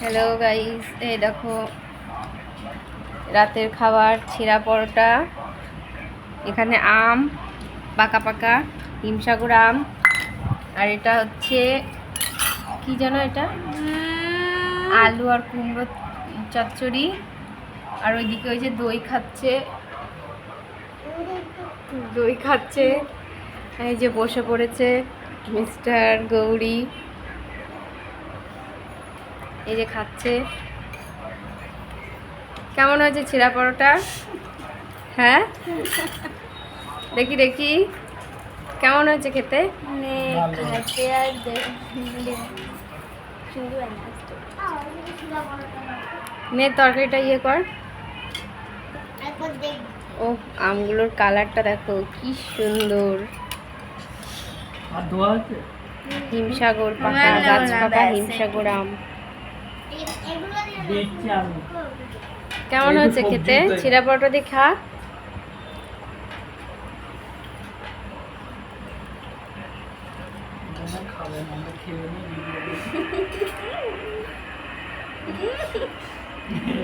Hello guys এই দেখো, রাতের খাবার ছিঁড়া পরোটা, এখানে আম, পাকা পাকা হিমসাগর আম, আর এটা হচ্ছে, কি যেন এটা? আলু আর কুমড়ো চচ্চড়ি, আর ওইদিকে ওই যে দই খাচ্ছে। দই খাচ্ছে। এই যে বসে পড়েছে মিস্টার গৌরী। এই যে খাচ্ছে। কেমন হয়েছে ছিঁড়া পরোটা? হ্যাঁ? দেখি দেখি। কেমন হয়েছে খেতে। নে তরকারিটা ইয়ে কর। একবার ও আমগুলোর কালারটা দেখো কি সুন্দর। হিমসাগর পাকা গাছ না, পাকা হিমসাগর আম। কেমন হয়েছে খেতে? এই- পরোটা দিয়ে খা।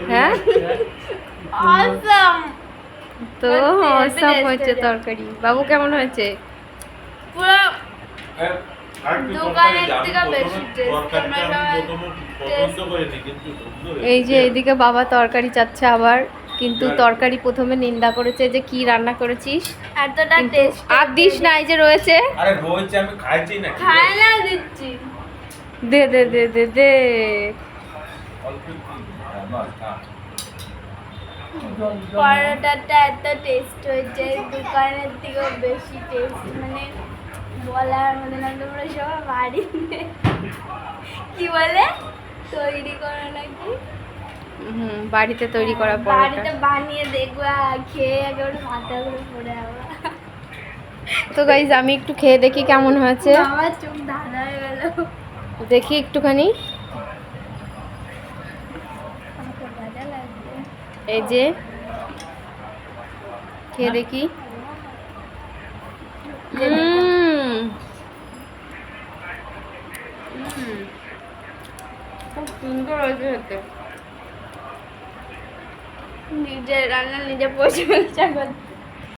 হ্যাঁ? তো অসম হয়েছে হয়েছে। তরকারি। বাবু কেমন হয়েছে? পুরো এই যে। এদিকে বাবা তরকারি চাচ্ছে আবার কিন্তু তরকারি প্রথমে নিন্দা করেছে যে কি রান্না করেছিস। এতটা টেস্ট আর দিস না এই যে রয়েছে। আরে রয়েছে আমি খাইছি না দিচ্ছি। দে দে দে দে দে। হ্যাঁ। পরোটাটা এত টেস্ট হয়েছে দোকানের থেকেও বেশি টেস্ট মানে বলার মতো না তোমরা সবাই বাড়িতে কি বলে? তৈরি করো নাকি? হুম বাড়িতে তৈরি করা পরোটা। বাড়িতে বানিয়ে দেখবা খেয়ে একেবারে মাথা ঘুরে পড়ে যাব। তো গাইজ আমি একটু খেয়ে দেখি কেমন হয়েছে। আমার চোখ ধাঁধা হয়ে গেল। দেখি একটুখানি। এই যে খেয়ে দেখি। উম। খুব সুন্দর হয়েছে খেতে। নিজের রান্না নিজে পয়সা করতে